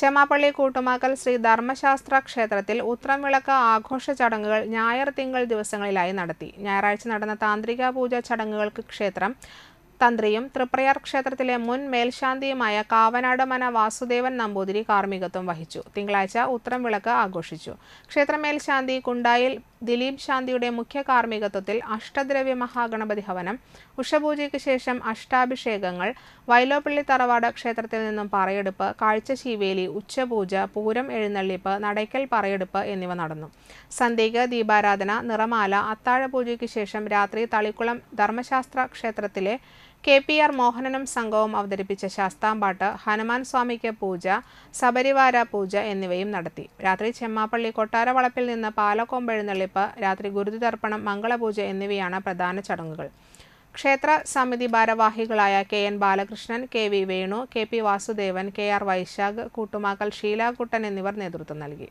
ചെമാപ്പള്ളി കൂട്ടുമാക്കൽ ശ്രീ ധർമ്മശാസ്ത്ര ക്ഷേത്രത്തിൽ ഉത്രം വിളക്ക് ആഘോഷ ചടങ്ങുകൾ ഞായർ തിങ്കൾ ദിവസങ്ങളിലായി നടത്തി. ഞായറാഴ്ച നടന്ന താന്ത്രിക പൂജ ചടങ്ങുകൾക്ക് ക്ഷേത്രം തന്ത്രിയും തൃപ്രയാർ ക്ഷേത്രത്തിലെ മുൻ മേൽശാന്തിയുമായ കാവനാട് മന വാസുദേവൻ നമ്പൂതിരി കാർമ്മികത്വം വഹിച്ചു. തിങ്കളാഴ്ച ഉത്രം വിളക്ക് ആഘോഷിച്ചു ക്ഷേത്രമേൽശാന്തി കുണ്ടായിൽ ദിലീപ് ശാന്തിയുടെ മുഖ്യ കാർമ്മികത്വത്തിൽ അഷ്ടദ്രവ്യ മഹാഗണപതി ഹവനം ഉഷപൂജയ്ക്ക് ശേഷം അഷ്ടാഭിഷേകങ്ങൾ വൈലോപ്പള്ളി തറവാട് ക്ഷേത്രത്തിൽ നിന്നും പറയെടുപ്പ് കാഴ്ചശീവേലി ഉച്ചപൂജ പൂരം എഴുന്നള്ളിപ്പ് നടയ്ക്കൽ പറയെടുപ്പ് എന്നിവ നടന്നു. സന്ധ്യയ്ക്ക് ദീപാരാധന നിറമാല അത്താഴപൂജയ്ക്ക് ശേഷം രാത്രി തളിക്കുളം ധർമ്മശാസ്ത്ര ക്ഷേത്രത്തിലെ കെ പി ആർ മോഹനനും സംഘവും അവതരിപ്പിച്ച ശാസ്താംപാട്ട് ഹനുമാൻ സ്വാമിക്ക് പൂജ സബരിവാര പൂജ എന്നിവയും നടത്തി. രാത്രി ചെമ്മാപ്പള്ളി കൊട്ടാരവളപ്പിൽ നിന്ന് പാലക്കൊമ്പെഴുന്നള്ളിപ്പ് രാത്രി ഗുരുതിതർപ്പണം മംഗളപൂജ എന്നിവയാണ് പ്രധാന ചടങ്ങുകൾ. ക്ഷേത്ര സമിതി ഭാരവാഹികളായ K N Balakrishnan K V Venu K P Vasudevan K R Vaishakh Koottumakkal Sheelakuttan എന്നിവർ നേതൃത്വം നൽകി.